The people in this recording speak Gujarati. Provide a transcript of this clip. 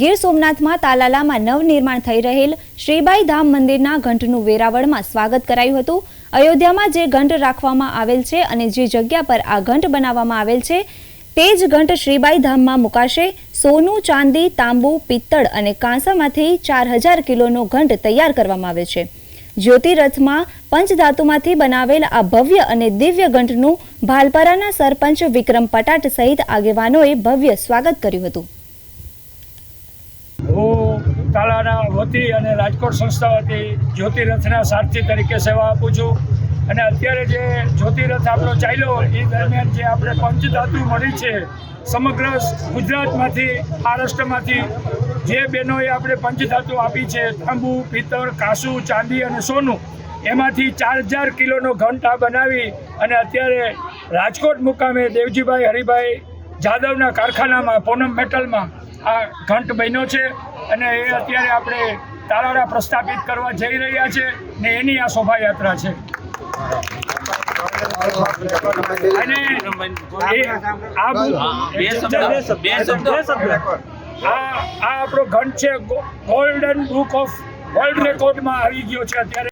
ગીર સોમનાથમાં તાલાલામાં નવનિર્માણ થઈ રહેલ શ્રીબાઈ ધામ મંદિરના ઘંટનું વેરાવળમાં સ્વાગત કરાયું હતું. અયોધ્યામાં જે ઘંટ રાખવામાં આવેલ છે અને જે જગ્યા પર આ ઘંટ બનાવવામાં આવેલ છે, તે જ ઘંટ શ્રીબાઈ ધામમાં મુકાશે. સોનું, ચાંદી, તાંબુ, પિત્તળ અને કાંસામાંથી ચાર હજાર કિલોનો ઘંટ તૈયાર કરવામાં આવે છે. જ્યોતિરથમાં પંચધાતુમાંથી બનાવેલ આ ભવ્ય અને દિવ્ય ઘંટનું ભાલપરાના સરપંચ વિક્રમ પટાટ સહિત આગેવાનોએ ભવ્ય સ્વાગત કર્યું હતું. હું તાલાના વતી અને રાજકોટ સંસ્થા વતી જ્યોતિરથના સારથી તરીકે સેવા આપું છું. અને અત્યારે જે જ્યોતિરથ આપણો ચાલ્યો એ દરમિયાન જે આપણે પંચધાતુ મળી છે, સમગ્ર ગુજરાતમાંથી, મહારાષ્ટ્રમાંથી, જે બહેનોએ આપણે પંચધાતુ આપી છે, તાંબુ, પિત્તળ કાસુ ચાંદી અને સોનું, એમાંથી ચાર હજાર કિલોનો ઘંટ આ બનાવી અને અત્યારે રાજકોટ મુકામે દેવજીભાઈ હરિભાઈ જાદવના કારખાનામાં, પૂનમ મેટલમાં આ ઘંટ બન્યો છે. અને એ અત્યારે આપણે તાલાળા પ્રસ્થાપિત કરવા જઈ રહ્યા છે ને એની આ શોભાયાત્રા છે. અને આ આપણો ઘંટ છે ગોલ્ડન બુક ઓફ વર્લ્ડ રેકોર્ડમાં આવી ગયો છે અત્યારે.